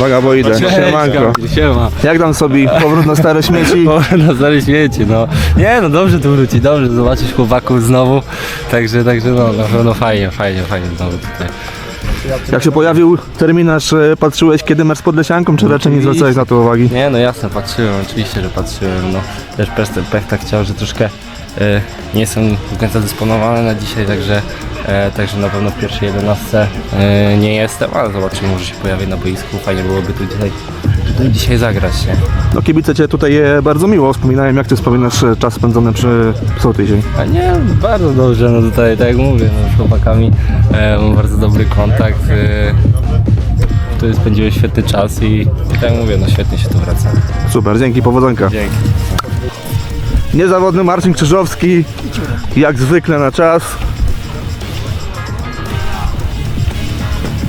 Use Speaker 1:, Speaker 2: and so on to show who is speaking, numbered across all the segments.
Speaker 1: Uwaga, bo idę. Siemanko.
Speaker 2: Siema.
Speaker 1: Jak tam sobie powrót na stare śmieci?
Speaker 2: O, na stare śmieci, no. Nie, no dobrze tu wróci, dobrze zobaczyć chłopaków znowu. Także, także no, na pewno fajnie, fajnie, fajnie znowu tutaj.
Speaker 1: Jak się pojawił terminarz, e, patrzyłeś kiedy mecz z Podlesianką, czy raczej nie zwracałeś na to uwagi?
Speaker 2: Nie, no jasne, patrzyłem, oczywiście, że patrzyłem, no. Też pech, pech tak chciał, że troszkę nie są do końca dysponowany na dzisiaj, także, e, także na pewno w pierwszej jedenastce e, nie jestem, ale zobaczymy, może się pojawi na boisku. Fajnie byłoby tu dzisiaj, tutaj dzisiaj zagrać, nie?
Speaker 1: No kibice cię tutaj e, bardzo miło wspominają, jak ty wspominasz e, czas spędzony przy sołtysie.
Speaker 2: A nie, bardzo dobrze, no tutaj tak jak mówię, no, z chłopakami e, mam bardzo dobry kontakt. E, tu spędziłem świetny czas i, i tak jak mówię, no świetnie się tu wraca.
Speaker 1: Super, dzięki, powodzonka.
Speaker 2: Dzięki.
Speaker 1: Niezawodny Marcin Krzyżowski, jak zwykle na czas.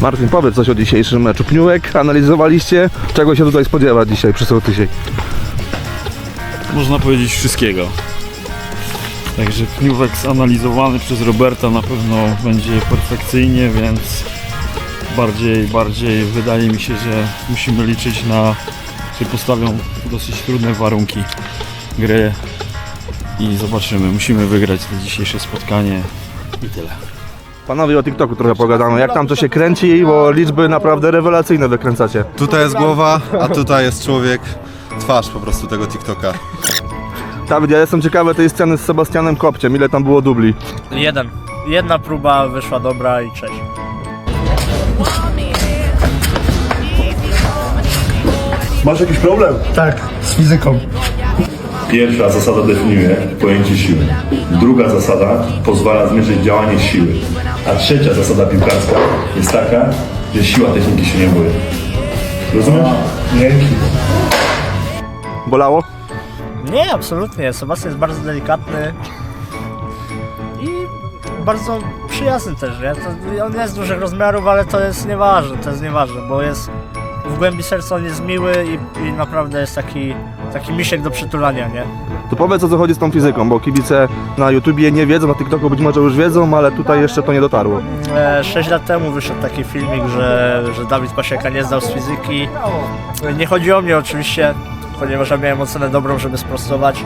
Speaker 1: Marcin, powiedz coś o dzisiejszym meczu. Pniówek, analizowaliście? Czego się tutaj spodziewać dzisiaj przy sołtysie?
Speaker 3: Można powiedzieć wszystkiego. Także pniówek zanalizowany przez Roberta na pewno będzie perfekcyjnie, więc bardziej, bardziej wydaje mi się, że musimy liczyć na, że postawią dosyć trudne warunki gry i zobaczymy. Musimy wygrać to dzisiejsze spotkanie i tyle.
Speaker 1: Panowie o TikToku trochę pogadamy. Jak tam to się kręci, bo liczby naprawdę rewelacyjne wykręcacie.
Speaker 4: Tutaj jest głowa, a tutaj jest człowiek, twarz po prostu tego TikToka.
Speaker 1: Dawid, ja jestem ciekawy tej sceny z Sebastianem Kopciem. Ile tam było dubli?
Speaker 5: Jeden. Jedna próba wyszła dobra i cześć.
Speaker 6: Pierwsza zasada definiuje pojęcie siły. Druga zasada pozwala zmierzyć działanie siły. A trzecia zasada piłkarska jest taka, że siła techniki się nie boi. Rozumiesz?
Speaker 1: Bolało?
Speaker 5: Nie, absolutnie. Sebastian jest bardzo delikatny i bardzo przyjazny też, nie? To, on jest dużych rozmiarów, ale to jest nieważne, to jest nieważne, bo jest w głębi serca on jest miły i, i naprawdę jest taki, taki misiek do przytulania, nie?
Speaker 1: To powiedz o co chodzi z tą fizyką, bo kibice na YouTubie nie wiedzą, na TikToku być może już wiedzą, ale tutaj jeszcze to nie dotarło.
Speaker 5: E, 6 lat temu wyszedł taki filmik, że, że Dawid Pasieka nie zdał z fizyki. Nie chodzi o mnie oczywiście, ponieważ ja miałem ocenę dobrą, żeby sprostować.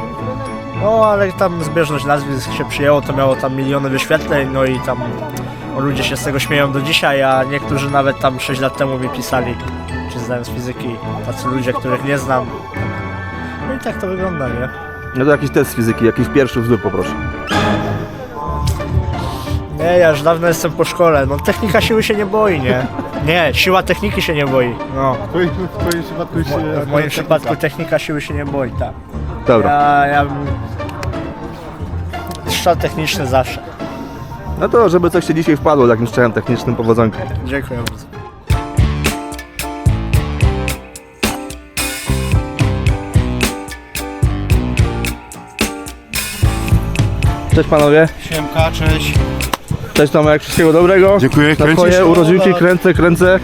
Speaker 5: No, ale tam zbieżność nazwisk się przyjęło, to miało tam miliony wyświetleń, no i tam ludzie się z tego śmieją do dzisiaj, a niektórzy nawet tam 6 lat temu mi pisali, z fizyki, tacy ludzie, których nie znam. No i tak to wygląda, nie?
Speaker 1: No to jakiś test z fizyki, jakiś pierwszy wzór poproszę.
Speaker 5: Nie, ja już dawno jestem po szkole. No technika siły się nie boi, nie? Nie, siła techniki się nie boi. No. W twoim przypadku W moim przypadku technika siły się nie boi, tak.
Speaker 1: Dobra.
Speaker 5: Ja, ja bym... Strzał techniczny zawsze.
Speaker 1: No to, żeby coś się dzisiaj wpadło takim strzałem technicznym, powodzonka.
Speaker 5: Dziękuję bardzo.
Speaker 1: Cześć panowie.
Speaker 3: Siemka, cześć.
Speaker 1: Cześć Tomek, wszystkiego dobrego.
Speaker 3: Dziękuję,
Speaker 1: Na
Speaker 3: kręcisz?
Speaker 1: twoje urodzinki kręcę, kręcę.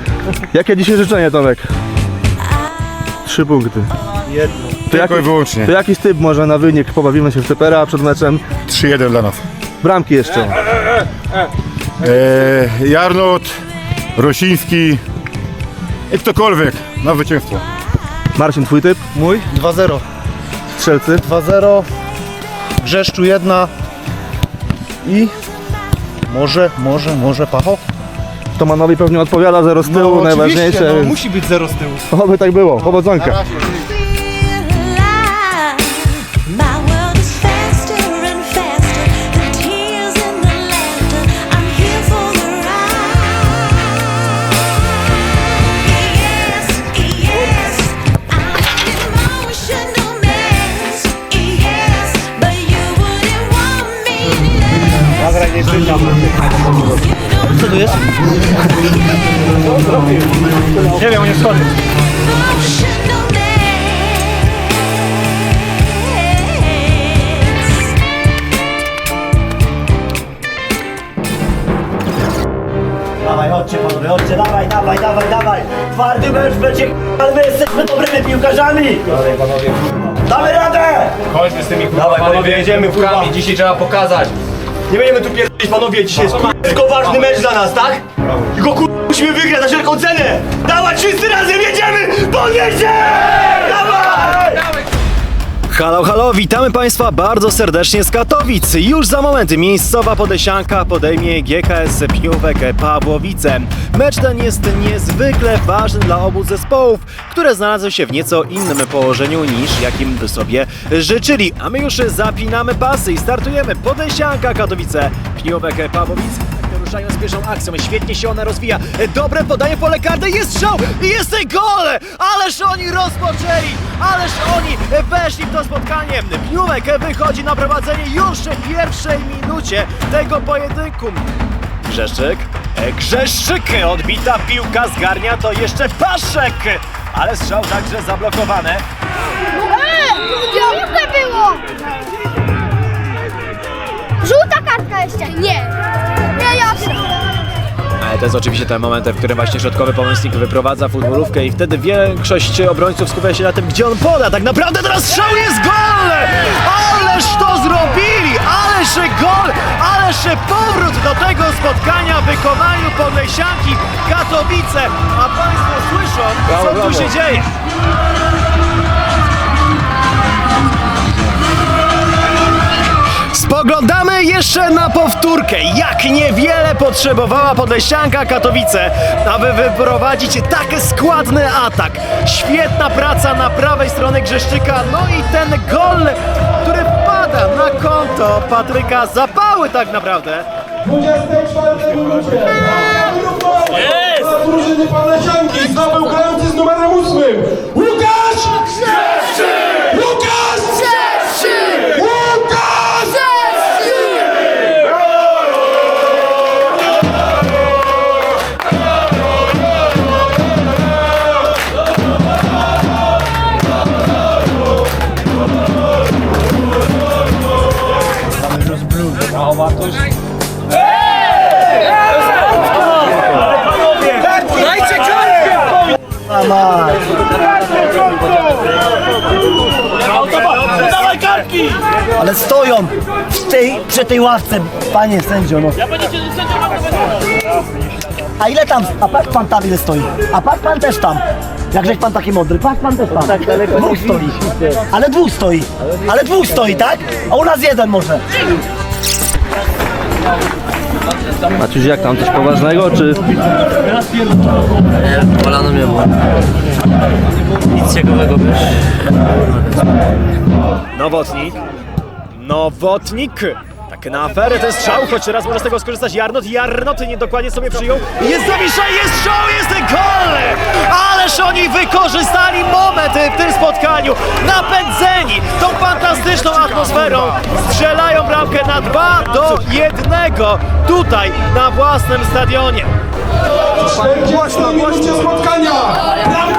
Speaker 1: Jakie dzisiaj życzenie Tomek? Trzy punkty.
Speaker 7: Jedno.
Speaker 1: To,
Speaker 7: Tylko i wyłącznie.
Speaker 1: to jakiś typ może na wynik, pobawimy się w typera przed meczem.
Speaker 7: 3-1 dla nas.
Speaker 1: Bramki jeszcze.
Speaker 7: E, Jarnot, Rosiński i ktokolwiek na zwycięstwo.
Speaker 1: Marcin, twój typ?
Speaker 8: Mój 2-0.
Speaker 1: Strzelcy?
Speaker 8: 2-0. Grzeszczu jedna. I może, może, może Pacho?
Speaker 1: Tomanowi pewnie odpowiada, zero z tyłu, najważniejsze.
Speaker 8: no,
Speaker 1: więc
Speaker 8: musi być 0 z tyłu.
Speaker 1: Oby tak było, powodzonka.
Speaker 9: My less.
Speaker 5: Co tu jest? Nie wiem, schodzi.
Speaker 9: Emotional mess.
Speaker 5: Dawaj, chodźcie panowie, chodźcie, dawaj, dawaj, dawaj, dawaj. Twardy mecz będzie, ale my jesteśmy dobrymi piłkarzami. Dawaj panowie. Damy radę!
Speaker 8: Chodźmy z tymi
Speaker 5: Dawaj panowie, jedziemy, kurwa.
Speaker 8: Dzisiaj trzeba pokazać.
Speaker 5: Nie będziemy tu pierdolić panowie, dzisiaj jest kur... tylko ważny mecz dla nas, tak? Tylko kur... musimy
Speaker 8: wygrać za wszelką cenę! Dawaj, wszyscy razem jedziemy! Podnieście! Dawaj!
Speaker 10: Halo, halo, witamy Państwa bardzo serdecznie z Katowic. Już za moment miejscowa podesianka podejmie GKS Pniówek Pawłowice. Mecz ten jest niezwykle ważny dla obu zespołów, które znalazły się w nieco innym położeniu niż jakim by sobie życzyli. A my już zapinamy pasy i startujemy. Podesianka Katowice Pniówek Pawłowice. Ruszają z pierwszą akcją, świetnie się ona rozwija. Dobre podanie pole karty, jest strzał jest gol! Ależ oni rozpoczęli, ależ oni weszli w to spotkanie. Piłek wychodzi na prowadzenie już w pierwszej minucie tego pojedynku. Grzeszczyk, e, Grzeszczyk, odbita piłka zgarnia to jeszcze Paszek, ale strzał także zablokowany.
Speaker 11: Piąte było! Żółta kartka jeszcze! Nie! Nie, jasne!
Speaker 10: E, To jest oczywiście ten moment, w którym właśnie środkowy pomocnik wyprowadza futbolówkę i wtedy większość obrońców skupia się na tym, gdzie on poda. Tak naprawdę teraz strzał jest gol! Ależ to zrobili! Ależ gol! Ależ powrót do tego spotkania w wykonaniu Podlesianki Katowice. A Państwo słyszą, co tu się dzieje. Spoglądamy jeszcze na powtórkę. Jak niewiele potrzebowała Podlesianka Katowice, aby wyprowadzić tak składny atak. Świetna praca na prawej stronie Grzeszczyka, no i ten gol, który wpada na konto Patryka Zapały tak naprawdę.
Speaker 12: 24 minucie. Jest! Dla drużyny zdobył grający z numerem 8. Łukasz! Grzeszczyk!
Speaker 5: Przy tej ławce, panie sędzio, no. A ile tam, a patrz pan tam ile stoi, a patrz pan też tam. Jakżeś pan taki mądry, patrz pan też tam. Dwóch stoi. Ale dwóch stoi. Ale dwóch stoi, tak? A u nas jeden może.
Speaker 1: Maciuś, jak tam? Coś poważnego, czy...
Speaker 5: Polano mnie było. Nic ciekawego wiesz.
Speaker 10: Nowotnik. Nowotnik. Tak na aferę ten strzał, choć teraz może z tego skorzystać Jarnot. Jarnot niedokładnie sobie przyjął. Jest zawisza, jest strzał, jest gol! Ależ oni wykorzystali moment w tym spotkaniu. Napędzeni tą fantastyczną atmosferą. Strzelają bramkę na 2 do 1 tutaj na własnym stadionie.
Speaker 12: 40 minucie spotkania. Bramkę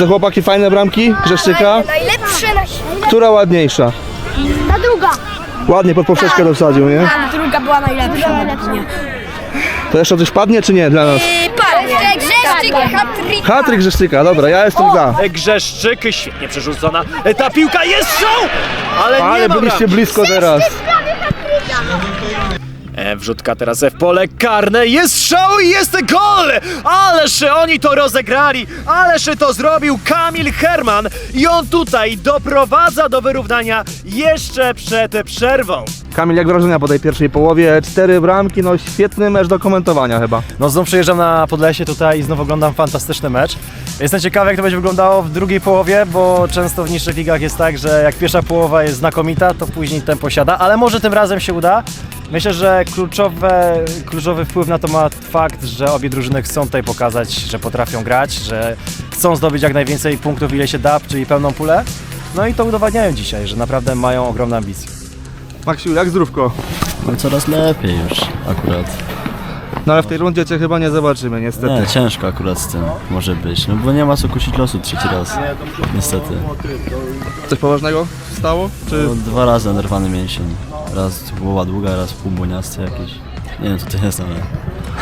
Speaker 1: Co chłopaki, fajne bramki Grzeszczyka?
Speaker 11: Najlepsze na świecie!
Speaker 1: Która ładniejsza?
Speaker 11: Ta druga!
Speaker 1: Ładnie pod poprzeczkę dosadził, nie?
Speaker 11: Ta druga była najlepsza.
Speaker 1: To jeszcze coś padnie, czy nie dla nas?
Speaker 11: Jeszcze Grzeszczyk, hat-trick!
Speaker 1: Hatryk Grzeszczyka, dobra, ja jestem za.
Speaker 10: Grzeszczyk, świetnie przerzucona. Ta piłka jest strzał! Ale, nie
Speaker 1: Ale
Speaker 10: ma
Speaker 1: byliście
Speaker 10: bramki.
Speaker 1: blisko teraz.
Speaker 10: E, Wrzutka teraz w pole karne, jest strzał i jest gol! Ależ oni to rozegrali, ależ to zrobił Kamil Herman i on tutaj doprowadza do wyrównania jeszcze przed przerwą.
Speaker 1: Kamil, jak wrażenia po tej pierwszej połowie? Cztery bramki, no świetny mecz do komentowania chyba.
Speaker 10: No znów przyjeżdżam na Podlesie tutaj i znów oglądam fantastyczny mecz. Jestem ciekawy jak to będzie wyglądało w drugiej połowie, bo często w niższych ligach jest tak, że jak pierwsza połowa jest znakomita, to później tempo siada, ale może tym razem się uda. Myślę, że kluczowe, kluczowy wpływ na to ma fakt, że obie drużyny chcą tutaj pokazać, że potrafią grać, że chcą zdobyć jak najwięcej punktów ile się da, czyli pełną pulę. No i to udowadniają dzisiaj, że naprawdę mają ogromne ambicje.
Speaker 1: Maksiu, jak zdrówko?
Speaker 2: No coraz lepiej już akurat.
Speaker 1: No ale w tej rundzie cię chyba nie zobaczymy, niestety.
Speaker 3: Nie, ciężko akurat z tym może być, no bo nie ma co kusić losu trzeci raz, niestety.
Speaker 1: Coś poważnego stało? Czy...
Speaker 3: No, dwa razy oderwany mięsień, raz głowa długa, raz półbuniasty jakiś. Nie wiem co to jest, ale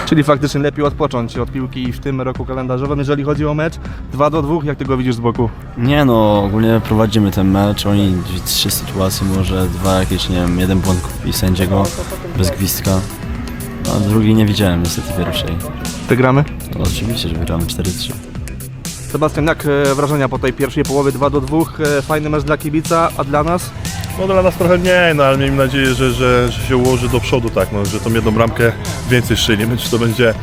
Speaker 1: Czyli faktycznie lepiej odpocząć od piłki w tym roku kalendarzowym, jeżeli chodzi o mecz. 2 do 2, jak ty go widzisz z boku?
Speaker 3: Nie no, ogólnie prowadzimy ten mecz, oni trzy sytuacje, może dwa jakieś, nie wiem, jeden błąd i sędziego bez gwizdka. A drugi nie widziałem niestety pierwszej.
Speaker 1: Wygramy?
Speaker 3: No, oczywiście, że wygramy 4-3.
Speaker 1: Sebastian, jak e, wrażenia po tej pierwszej połowie 2 do 2? E, Fajny mecz dla kibica, a dla nas?
Speaker 6: No dla nas trochę mniej, no ale miejmy nadzieję, że, że, że się ułoży do przodu, tak, no, że tą jedną bramkę więcej strzeli. Czy to będzie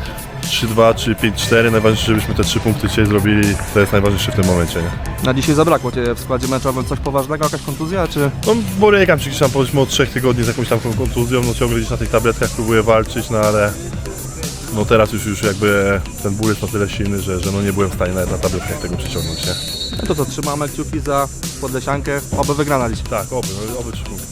Speaker 6: 3-2 czy 5-4, najważniejsze, żebyśmy te trzy punkty dzisiaj zrobili, to jest najważniejsze w tym momencie, nie?
Speaker 1: Na dzisiaj zabrakło cię w składzie meczowym coś poważnego, jakaś kontuzja, czy...
Speaker 6: No borykam się gdzieś tam powiedzmy od trzech tygodni z jakąś tam kontuzją, no ciągle gdzieś na tych tabletkach próbuję walczyć, no ale no teraz już, już jakby ten ból jest na tyle silny, że, że no nie byłem w stanie nawet na tabletkach tego przeciągnąć, nie?
Speaker 1: No to co, trzymamy kciuki za Podlesiankę, oby wygrana dziś.
Speaker 6: Tak, oby, no, oby trzy punkty.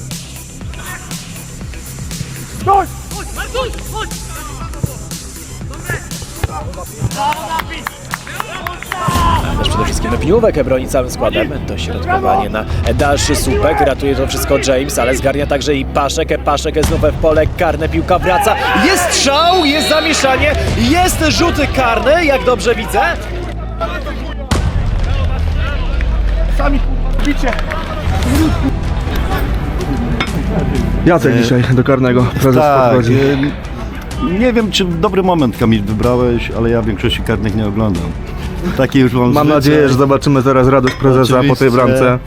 Speaker 10: Też przede wszystkim Pniówek broni całym składem. Dośrodkowanie na dalszy słupek. Ratuje to wszystko James, ale zgarnia także i Paszek. Paszek znów w pole karne. Piłka wraca. Jest strzał, jest zamieszanie, jest rzut karny, jak dobrze widzę.
Speaker 1: Jacek dzisiaj do karnego, prezes
Speaker 7: Tak,
Speaker 1: podchodzi.
Speaker 7: Nie wiem czy dobry moment Kamil wybrałeś, ale ja większości karnych nie oglądam. Takie już mam
Speaker 1: Mam nadzieję, że zobaczymy teraz radość prezesa po tej bramce.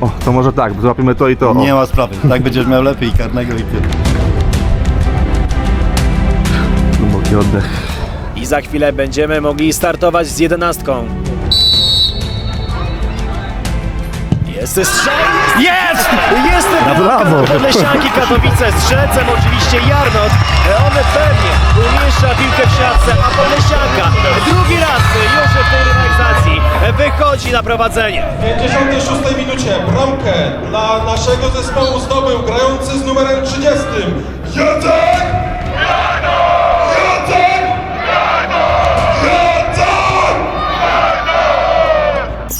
Speaker 1: O, to może tak, złapiemy to i to. O.
Speaker 7: Nie ma sprawy, tak będziesz miał lepiej karnego i tyle.
Speaker 1: Głęboki oddech.
Speaker 10: I za chwilę będziemy mogli startować z jedenastką. Jest strzał! Jest! Jest!
Speaker 1: Brawo!
Speaker 10: Podlesianki Katowice, strzelcem oczywiście Jarnot. On pewnie umieszcza piłkę w siatce, a Podlesianka drugi raz już w tej rywalizacji wychodzi na prowadzenie.
Speaker 12: W 56 minucie bramkę dla naszego zespołu zdobył grający z numerem 30 Jacek!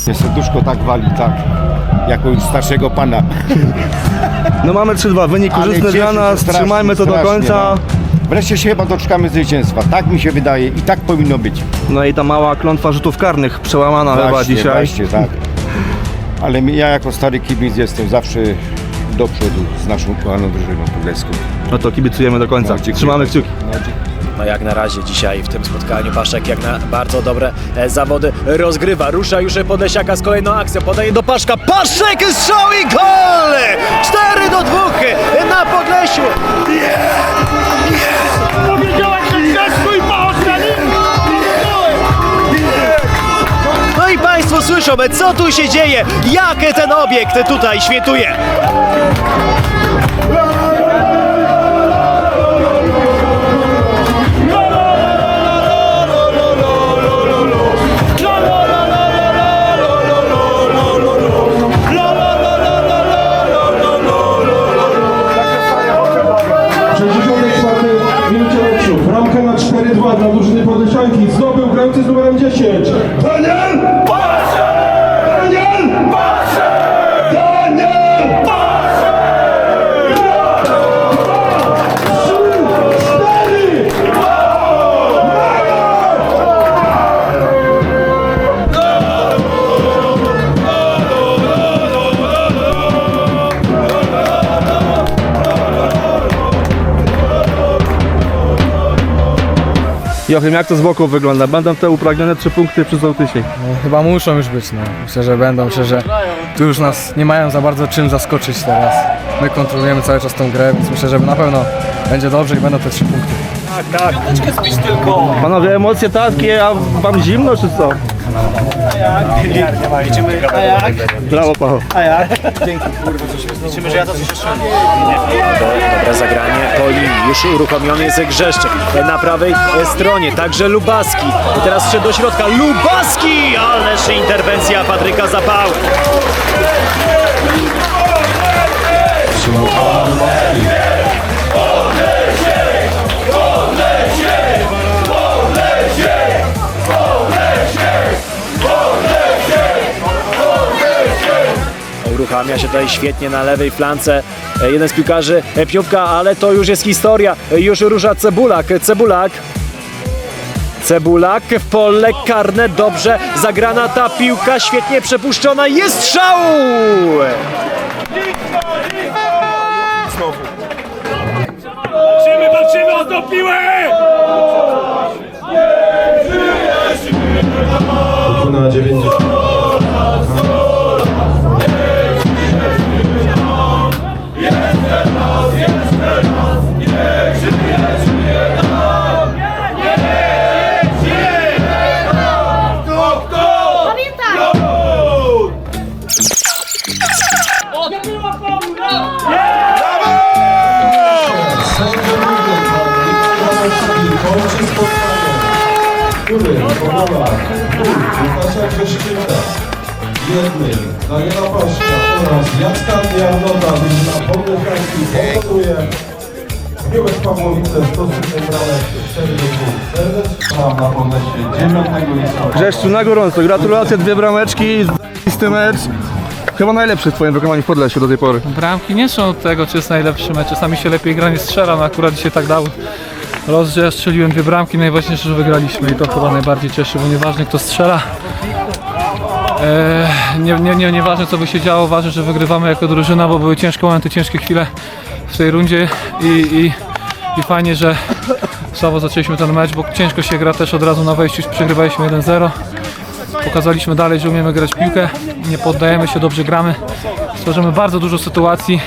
Speaker 7: Mnie serduszko tak wali, tak, jako starszego pana.
Speaker 1: No mamy 3-2, wynik
Speaker 7: Ale
Speaker 1: korzystny
Speaker 7: cieszę
Speaker 1: dla
Speaker 7: się
Speaker 1: nas,
Speaker 7: strasznie,
Speaker 1: trzymajmy to do
Speaker 7: strasznie,
Speaker 1: końca.
Speaker 7: no. Wreszcie się chyba doczekamy zwycięstwa, tak mi się wydaje i tak powinno być.
Speaker 1: No i ta mała klątwa rzutów karnych przełamana chyba
Speaker 7: Właśnie,
Speaker 1: dzisiaj.
Speaker 7: Właśnie, tak. Ale mi- ja jako stary kibic jestem zawsze do przodu z naszą kochaną drużyną podleską.
Speaker 1: No to kibicujemy do końca.
Speaker 7: No, dziękuję
Speaker 1: Trzymamy kciuki.
Speaker 7: No, dziękuję.
Speaker 10: No jak na razie dzisiaj w tym spotkaniu Paszek jak na bardzo dobre e, zawody rozgrywa. Rusza już Podlesiaka z kolejną akcją. Podaje do Paszka. Paszek strzał i gol! 4 do 2 na Podlesiu. No i Państwo słyszą, co tu się dzieje, jak ten obiekt tutaj świętuje.
Speaker 1: Joachim, jak to z boku wygląda? Będą te upragnione trzy punkty przy sołtysie.
Speaker 13: Chyba muszą już być, no. Myślę, że będą, myślę, że tu już nas nie mają za bardzo czym zaskoczyć teraz. My kontrolujemy cały czas tą grę, więc myślę, że na pewno będzie dobrze i będą te trzy punkty.
Speaker 1: Panowie, emocje takie, a wam zimno czy co? Brawo, Paweł.
Speaker 10: Dobre zagranie po linii, już uruchomiony jest Grzeszczyk na prawej stronie, także Lubaski. I teraz szedł do środka, Lubaski! Ależ interwencja Patryka Zapały. Uruchamia się tutaj świetnie na lewej flance. E, Jeden z piłkarzy e, Pniówka, ale to już jest historia. E, Już rusza Cebulak. Cebulak. Cebulak w pole karne, dobrze zagrana ta piłka, świetnie przepuszczona, jest strzał!
Speaker 11: Walczymy, walczymy o tą piłę!
Speaker 12: Na 90. Powoła Łukasza Grzeszkiewicza, jednym Daniela Paszcza oraz Jacka Diagnota, drużyna Podleśniański pokonuje Piłek Pawłowice w stosunku bramek 4 do 2. Serdecznie tam na Podlesie 9 listopada.
Speaker 1: Grzeszczu, na gorąco, gratulacje, dwie brameczki, z mecz. Chyba najlepszy w twoim wykonaniu w Podlesiu do tej pory.
Speaker 13: Bramki nie są od tego, czy jest najlepszy mecz. Czasami się lepiej gra nie strzela, no akurat dzisiaj tak dał los, że ja strzeliłem dwie bramki, najważniejsze, że wygraliśmy i to chyba najbardziej cieszy, bo nieważne kto strzela. Eee, nie, nie, nie, nieważne co by się działo, ważne, że wygrywamy jako drużyna, bo były ciężkie momenty, ciężkie chwile w tej rundzie i, i, i fajnie, że słabo zaczęliśmy ten mecz, bo ciężko się gra też od razu na wejściu, przegrywaliśmy 1-0. Pokazaliśmy dalej, że umiemy grać piłkę, nie poddajemy się, dobrze gramy. Stworzymy bardzo dużo sytuacji.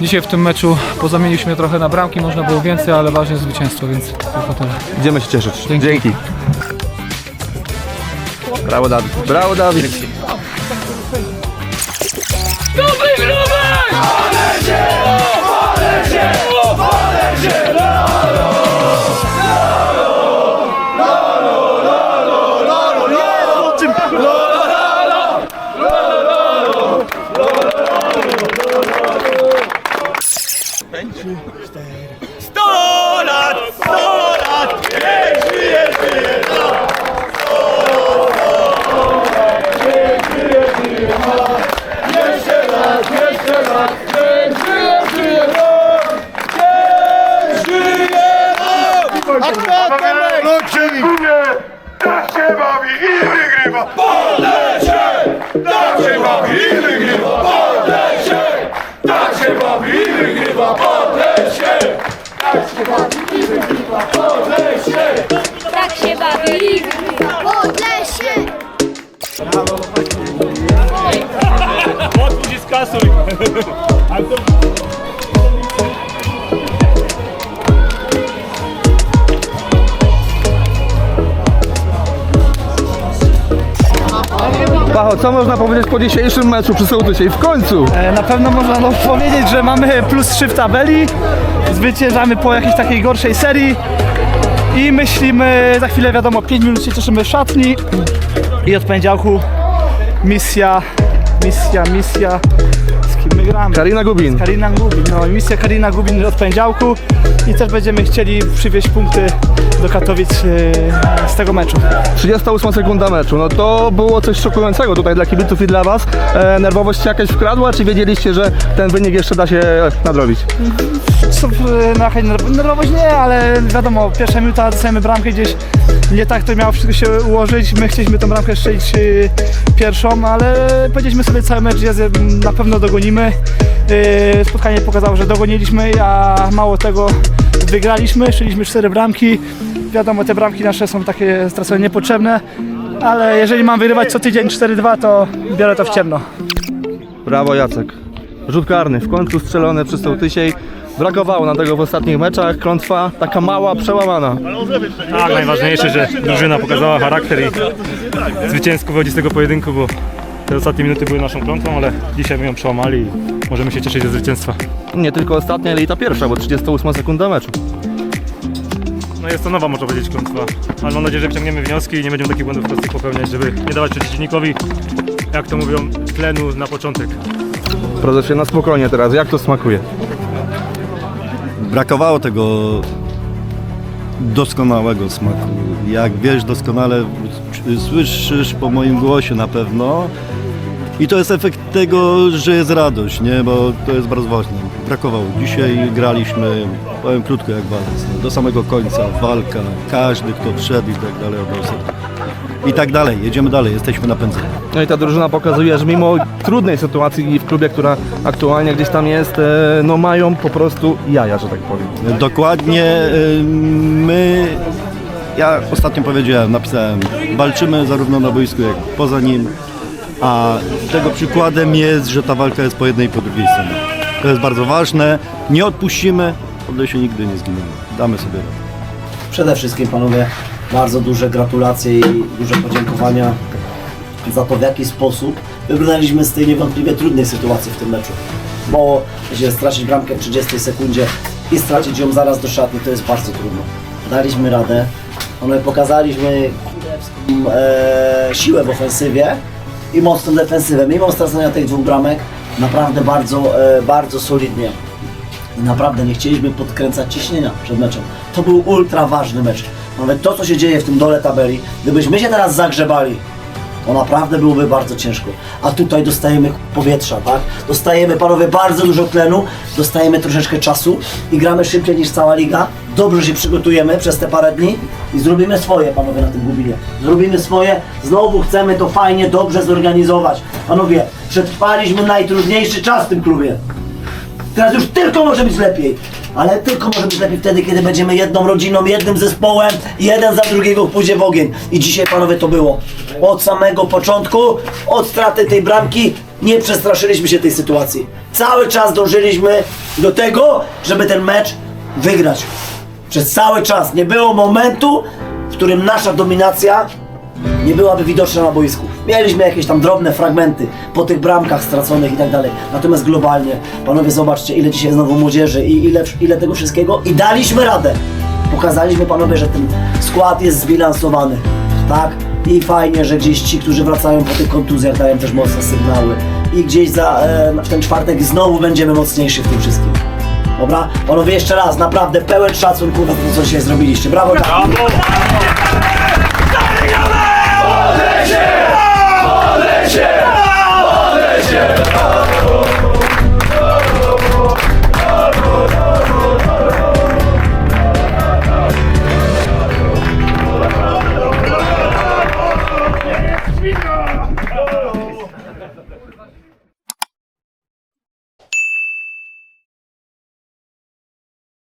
Speaker 13: Dzisiaj w tym meczu pozamieniliśmy trochę na bramki, można było więcej, ale ważne jest zwycięstwo, więc tylko tyle.
Speaker 1: Idziemy się cieszyć. Dzięki. Brawo Dawid. Brawo Dawid.
Speaker 11: Się bawi i wygrywa! Podlesie! Tak się bawi i wygrywa Podlesie! Odpuść i skasuj!
Speaker 1: Co można powiedzieć po dzisiejszym meczu przy Sołtysie? I w końcu?
Speaker 14: E, Na pewno można no, powiedzieć, że mamy plus 3 w tabeli, zwyciężamy po jakiejś takiej gorszej serii. I myślimy, za chwilę wiadomo, 5 minut się cieszymy w szatni. I od poniedziałku misja, misja, misja, kim my gramy?
Speaker 1: Karina Gubin.
Speaker 14: Karina Gubin, no misja Karina Gubin od poniedziałku i też będziemy chcieli przywieźć punkty do Katowic e, z tego meczu.
Speaker 1: 38 sekunda meczu, no to było coś szokującego tutaj dla kibiców i dla was. E, nerwowość się jakaś wkradła, czy wiedzieliście, że ten wynik jeszcze da się nadrobić?
Speaker 14: Co, e, na nerw- nerwowość nie, ale wiadomo, pierwsza minuta dostajemy bramkę gdzieś nie tak to miało wszystko się ułożyć. My chcieliśmy tą bramkę strzelić e, pierwszą, ale powiedzieliśmy sobie cały mecz, że na pewno dogonimy. E, Spotkanie pokazało, że dogoniliśmy, a mało tego wygraliśmy, strzeliśmy cztery bramki. Wiadomo, te bramki nasze są takie stracone niepotrzebne, ale jeżeli mam wygrywać co tydzień 4-2, to biorę to w ciemno.
Speaker 1: Brawo Jacek. Rzut karny, w końcu strzelony przez Sołtysiej. Brakowało nam tego w ostatnich meczach, klątwa taka mała, przełamana.
Speaker 15: Tak, najważniejsze, że drużyna pokazała charakter i zwycięsko wychodzi z tego pojedynku, bo te ostatnie minuty były naszą klątwą, ale dzisiaj my ją przełamali i możemy się cieszyć ze zwycięstwa.
Speaker 1: Nie tylko ostatnia, ale i ta pierwsza, bo 38 sekunda meczu.
Speaker 15: No jest to nowa, można powiedzieć, klątwa, ale mam nadzieję, że wyciągniemy wnioski i nie będziemy takich błędów prostych popełniać, żeby nie dawać przeciwnikowi, jak to mówią, tlenu na początek.
Speaker 1: Prezesie, na spokojnie teraz, jak to smakuje?
Speaker 16: brakowało tego doskonałego smaku. Jak wiesz doskonale, słyszysz po moim głosie na pewno, I to jest efekt tego, że jest radość, nie? Bo to jest bardzo ważne. Brakowało. Dzisiaj graliśmy, powiem krótko jak walec, no, do samego końca, walka, każdy kto wszedł i tak dalej, oddał. I tak dalej, jedziemy dalej, jesteśmy napędzeni.
Speaker 1: No i ta drużyna pokazuje, że mimo trudnej sytuacji w klubie, która aktualnie gdzieś tam jest, e, no mają po prostu jaja, że tak powiem.
Speaker 16: Dokładnie y, my, ja ostatnio powiedziałem, napisałem, walczymy zarówno na boisku, jak poza nim, a tego przykładem jest, że ta walka jest po jednej i po drugiej stronie. To jest bardzo ważne, nie odpuścimy, się nigdy nie zginiemy, damy sobie radę.
Speaker 17: Przede wszystkim panowie bardzo duże gratulacje i duże podziękowania za to w jaki sposób wybrnęliśmy z tej niewątpliwie trudnej sytuacji w tym meczu. Bo że stracić bramkę w 30 sekundzie i stracić ją zaraz do szatni to jest bardzo trudno. Daliśmy radę, one pokazaliśmy e, siłę w ofensywie i mocną defensywę. Mimo stracenia tych dwóch bramek naprawdę bardzo, e, bardzo solidnie. Naprawdę nie chcieliśmy podkręcać ciśnienia przed meczem. To był ultra ważny mecz. Nawet to, co się dzieje w tym dole tabeli, gdybyśmy się teraz zagrzebali, to naprawdę byłoby bardzo ciężko. A tutaj dostajemy powietrza, tak? Dostajemy, panowie, bardzo dużo tlenu, dostajemy troszeczkę czasu i gramy szybciej niż cała liga. Dobrze się przygotujemy przez te parę dni i zrobimy swoje, panowie, na tym Gubinie. Zrobimy swoje, znowu chcemy to fajnie, dobrze zorganizować. Panowie, przetrwaliśmy najtrudniejszy czas w tym klubie. Teraz już tylko może być lepiej. Ale tylko może być lepiej wtedy, kiedy będziemy jedną rodziną, jednym zespołem, jeden za drugiego pójdzie w ogień. I dzisiaj, panowie, to było. Od samego początku, od straty tej bramki, nie przestraszyliśmy się tej sytuacji. Cały czas dążyliśmy do tego, żeby ten mecz wygrać. Przez cały czas. Nie było momentu, w którym nasza dominacja nie byłaby widoczna na boisku. Mieliśmy jakieś tam drobne fragmenty po tych bramkach straconych i tak dalej. Natomiast globalnie, panowie, zobaczcie, ile dzisiaj znowu młodzieży i ile, ile tego wszystkiego i daliśmy radę. Pokazaliśmy, panowie, że ten skład jest zbilansowany, tak? I fajnie, że gdzieś ci, którzy wracają po tych kontuzjach, dają też mocne sygnały. I gdzieś za e, w ten czwartek znowu będziemy mocniejsi w tym wszystkim. Dobra? Panowie, jeszcze raz, naprawdę pełen szacunku na to, co dzisiaj zrobiliście. Brawo! Brawo!
Speaker 8: Oh.